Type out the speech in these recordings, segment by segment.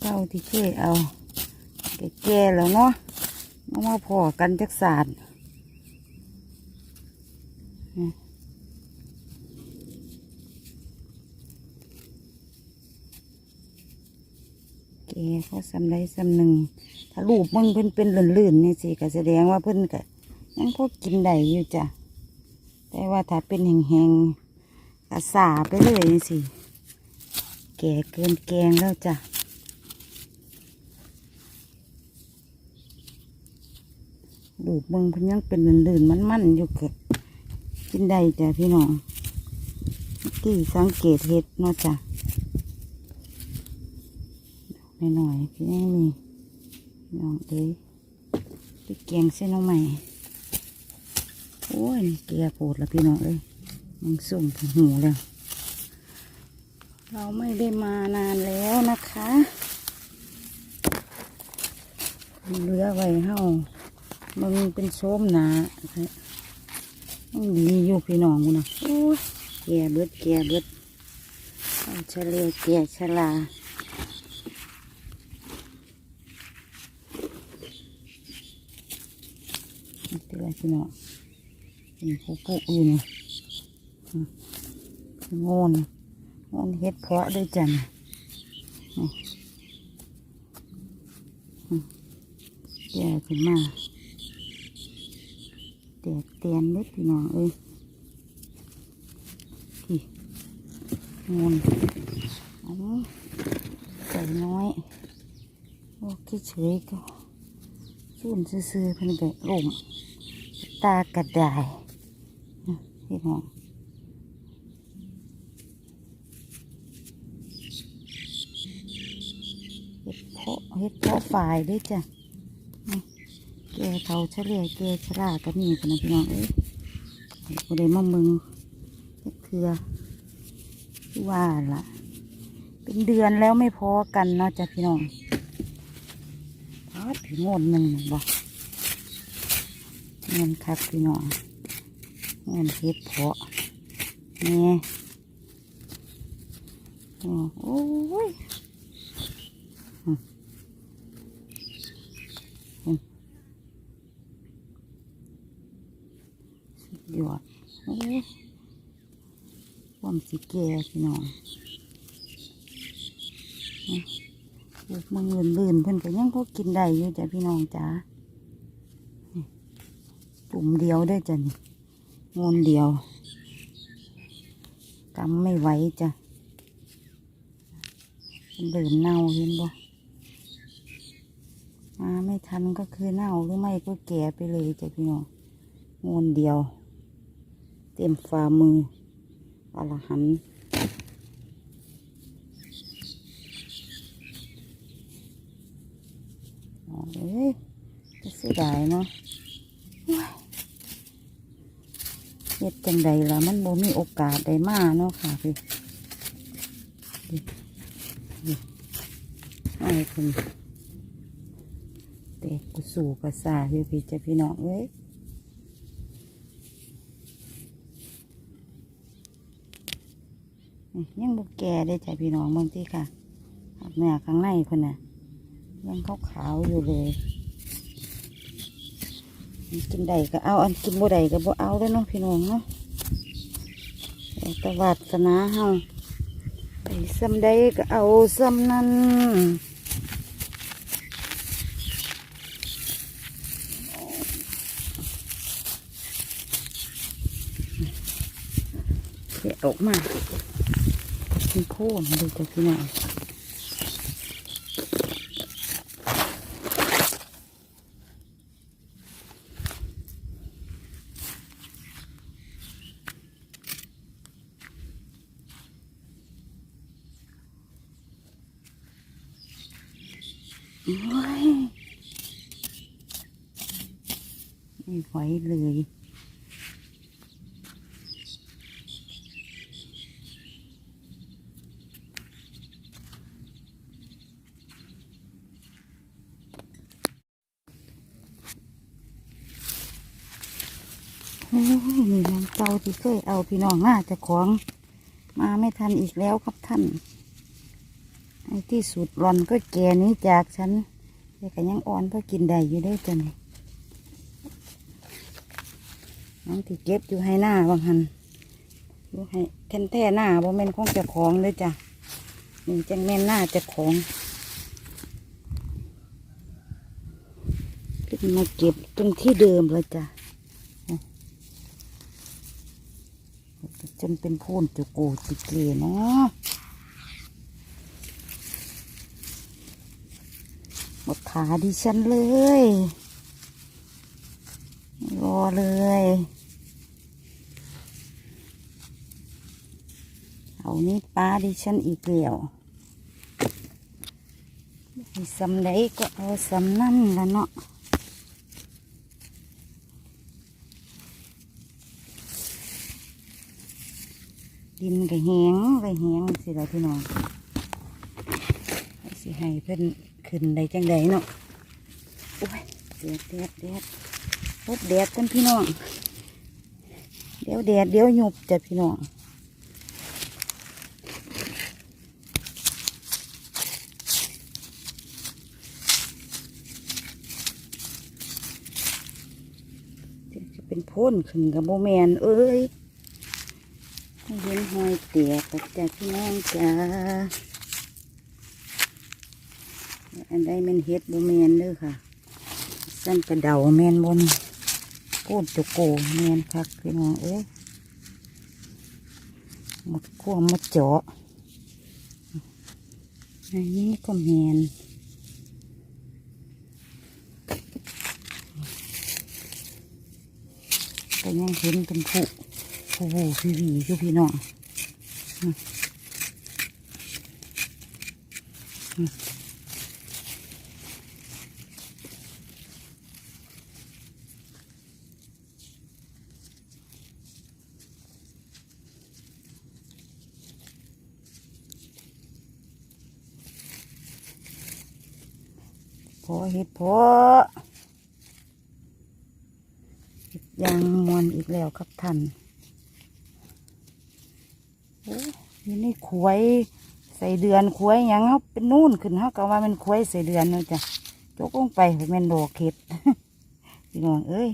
เจ้าที่เอาแก่แล้วเนาะเอามาพอกันจักสารแก่เขาสำไรสำหนึ่ง ถ้ารูปมึงเพิ่นเป็นลื่นๆนี่สิก็แสดงว่าเพิ่นก็ยังพอกินได้อยู่จ้ะ แต่ว่าถ้าเป็นแห้งๆกระสาไปเลยนี่สิ แก่เกินแกงแล้วจ้ะ ดูกมึงเพิ่นยังเป็นลื่นๆมันๆอยู่เกิดกินได้จ้ะพี่น้องที่สังเกตเห็ดเนาะจ้ะหน่อยพี่ยังมีน้องเอ้ยไปแกงเส้นเอาใหม่โอ้ยเกลียปวดแล้วพี่น้องเอ้ยมันสุ่มถึงหูแล้ว เราไม่ได้มานานแล้วนะคะเหลือไว้เฮา มันเป็นโซมหนาต้องดีอยู่พี่น้องกูนะโอ้ยแก่เบิดแก่เบิดเฉลียวแก่ชรานี่เป็นไรพี่น้องเป็นผู้ผู้อยู่นี่อืมโง่นมันเฮ็ดเพาะด้วยจันแย่ขึ้นมา แดดเตียนเล็ดพี่น้องเอ้ยที่งูอันอ๋อใส่น้อยโอ้คิดเฉยก็สุ่นซื่อๆเพิ่นก็ล่มตากระดายพี่น้องเห็ดเพาะเห็ดเพาะฝ่ายด้วยจ้ะ แกเทาเฉลี่ยแกชราก็มีกันนะพี่น้องเอ้ยก็ได้มามึงเทือว่าล่ะ เป็นเดือนแล้วไม่พอกันเนาะจ้ะพี่น้องพอดถึงงนหนึ่งบอกเงินคักพี่น้องเงินเห็ดเพาะนี่อ๋อโอ้ย สุดยอดโอ้ยความสิแก่พี่น้องปลูกมันเงินลื่นเพิ่นก็ยังพอกินได้อยู่จ้ะพี่น้องจ้านี่ปุ่มเดียวได้จ้ะนี่งนเดียวกำไม่ไหวจ้ะเดินเน่าเห็นบ่มาไม่ทันก็คือเน่าหรือไม่ก็แก่ไปเลยจ้ะพี่น้องงนเดียว เต็มฝ่ามืออรหันต์อ๋อเอ้ยจะเสียดายเนาะว้ายเฮ็ดจังใดล่ะมันบ่มีโอกาสได้มาเนาะค่ะพี่ดิดิไอ้คุณเด็กกูสู่กระสาอยู่พี่จะพี่น้องเอ้ย นี่ ยังบุกแก่ได้อจ้ะพี่น้องบางทีค่ะเนื้อข้างในคนน่ะ ยังขาวขาวอยู่เลยกินได้ก็เอาอันกินบ่ได้ก็บ่เอาแล้วเนาะพี่น้องเนาะต่ตวาสนาเฮาไปซ้ำใดก็เอาซ้ำนั้นเสียออกมา เป็นโค่นดูจากที่ไหนโอ้ยไม่ไหวเลย โอ้ยนี่น้ำเต้าที่เคยเอาพี่น้องมาเจะของ มาไม่ทันอีกแล้วครับท่านให้ที่สุดรอนก็แก่นี้จากฉันแต่ก็ยังอ่อนเพราะกินได้อยู่ได้อจ้ะนี่น้องที่เก็บอยู่ให้หน้าบางหันอยู่ให้แท่นแท่หน้าบ่แม่นของเจ้าของเลยจ้ะนี่จังแม่นหน้าเจ้าของขึ้นมาเก็บตรงที่เดิมเลยจ้ะ จนเป็นพูนจุโกติเกเนาะหมดขาดิฉันเลย รอเลยเอานี่ปลาดิฉันอีกแล้วให้สำไดก็เอาสำนั่นละเนาะ ดินก็แห้งก็แห้งสิเราพี่น้องสิให้เพิ่อนขึ้นได้จังใดเนาะโอ้ยแดดแดดแดดรดแดดกันพี่น้อง เดี๋ยวแดดเดี๋ยวหยุบจ้ะพี่น้องเดี๋ยวจะเป็นพ่นขึ้นกับโมแมนเอ้ย เห็นหอยเตี๋ยกจากพี่น้องจ้าอันใดมันเฮ็ดบ่แมนเด้อค่ะสั้นกระเดาแมนบนโคตรจุโกแมนคักพี่น้องเอ้ยหมดขั้วหมดเจาะอันนี้ก็แมนก็ยังเห็นเป็นผู้ โอ้โหพี่วีอยู่พี่น้องพอเห็ดพอเห็ดยางมวนอีกแล้วครับท่าน โอ้ยอยู่ใน ขวยใส่เดือนขวยยังเขาเป็นนู่นขึ้นเขาก็ว่ามันขวยใส่เดือนเนาะจ้ะจกลงไปแม่นดอเห็ดพี่น้องเอ้ย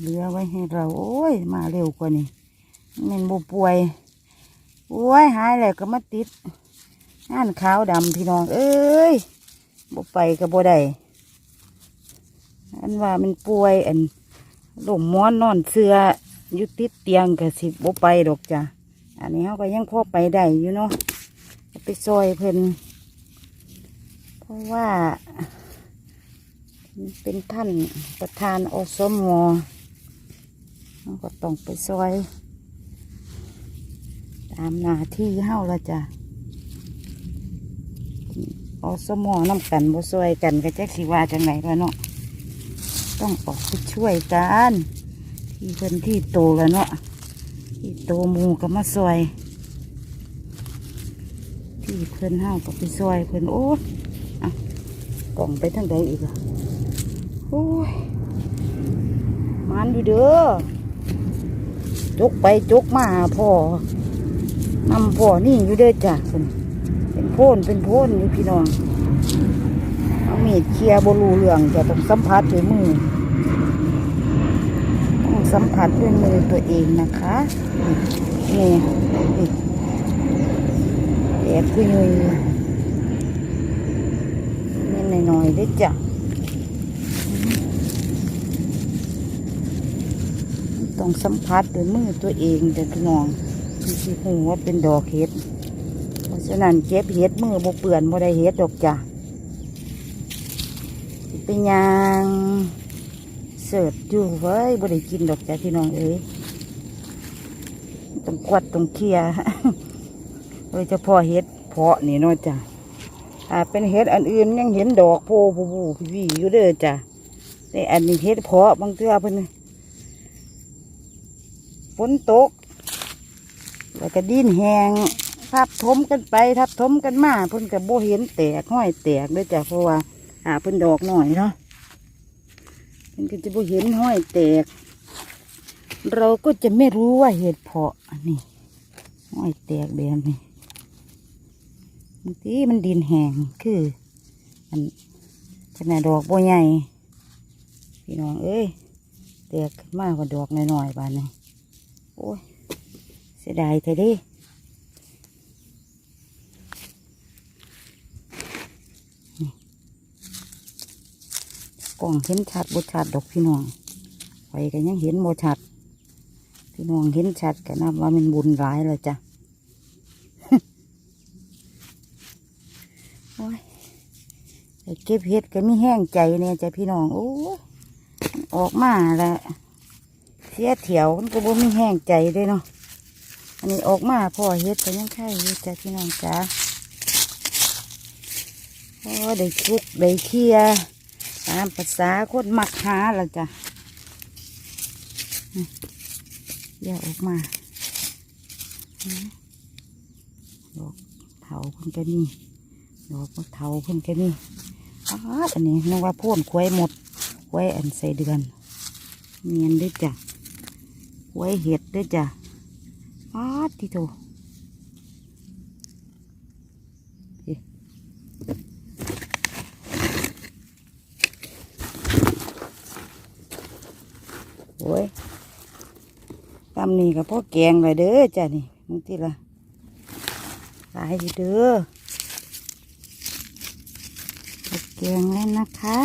เหลือไว้ให้เรา โอ้ย มาเร็วกว่านี้แม่นบ่ป่วยโอ้ยหายแล้วก็มาติดงานขาวดำพี่น้อง เอ้ยบ่ไปก็บ่ได้อันว่ามันป่วยอันหล่มม้อนนอนเสือ ยุติดเตียงกับสิบ่ไปดอกจ้ะอันนี้เขาก็ยังพอไปได้อยู่เนาะไปซอยเพิ่นเพราะว่าเป็นท่านประธานอสมเขาก็ต้องไปซอย ตามหน้าที่เฮาละจ้ะอสมน้ำกันบ่ซอยกันก็จะสิว่าจังไหนวะเนาะต้องออกไปช่วยกัน ที่เพิ่นที่โตแล้วเนาะที่โตหมูก็มาซอย ที่เพิ่นห้าวก็ไปซอยเพิ่นโอ้อะกล่องไปทางใดอีกอะโอ้ยมันอยู่เด้อจกไปจกมาพ่อนำพ่อนี่อยู่เด้อจ้ะเพิ่นเป็นโพนเป็นโพนอยู่พี่น้องเอามีดเคลียบรูเรื่องจะต้องสัมผัสด้วยมือ สัมผัสด้วยมือตัวเองนะคะนี่นี่แอบกุยยุยนี่หน่อยๆได้จ้ะต้องสัมผัสด้วยมือตัวเองเด็กน้องที่สิหูว่าเป็นดอกเห็ด เพราะฉะนั้นเก็บเห็ดมือบ่เปื่อนบ่ได้เห็ดดอกจ้ะเป็นยัง เสิร์ฟอยู่เว้ยบ่ได้กินดอกจ้ะพี่น้องเอ้ยต้องกวดต้องเคลียร์โดยเฉพาะเห็ดเพาะนี่เนาะจ้ะอ่าเป็นเห็ดอันอื่นยังเห็นดอกโพผูผูพี่พี่อยู่เด้อจ้ะแต่อันนี้เห็ดเพาะบางเทื่อเพิ่นฝนตก แล้วก็ดินแหงทับถมกันไปทับถมกันมาเพิ่นกับโบเห็นแตกห้อยแตกเด้วยจ้ะเพราะว่าหาเพิ่นดอกหน่อยเนาะ มันก็จะบ่เห็นห้อยแตก เราก็จะไม่รู้ว่าเห็ดเพาะอันนี้ห้อยแตกแบบนี้บางทีมันดินแห้งคืออันขนาดดอกบัวใหญ่พี่น้องเอ้ยแตกมากกว่าดอกน้อยๆบานนี้โอ้ยเสียดายแท้ดิ ล้องเห็นชัดบชัดดอกพี่น้องไฟก็ยังเห็นบชัด พี่น้องเห็นชัดกันนะว่ามันบุญร้ายเลยจ้ะโอ้ยเก็บเห็ดก็มีแห้งใจเนี่ยจ้ะพี่น้องโอ้ออกมาแล้วเสียเถียวมันก็บ่มีแห้งใจเลยเนาะอันนี้ออกมาพ่อเห็ดก็ยังไข่อยู่จ้ะพี่น้องจ้าโอ้ได้คุกได้เคลียร์ ตามภาษาคนมักหาล้วจ้ะเดี๋ยวออกมาดอกเถาเพิ่นก็มีดอกเถาเพิ่นก็มีอ้าดอันนี้นึกว่าพ่นควายหมดควายอันใส่เดือนเมียนด้วยจ้ะควายเห็ดด้วยจ้ะอ้าดที่โตนี่โอ้ย ตำนี่กับพ่อแกงเลยเด้อจ้ะนี่มึงทีละหลายอยู่เด้อพ่อแกงแล้วนะคะ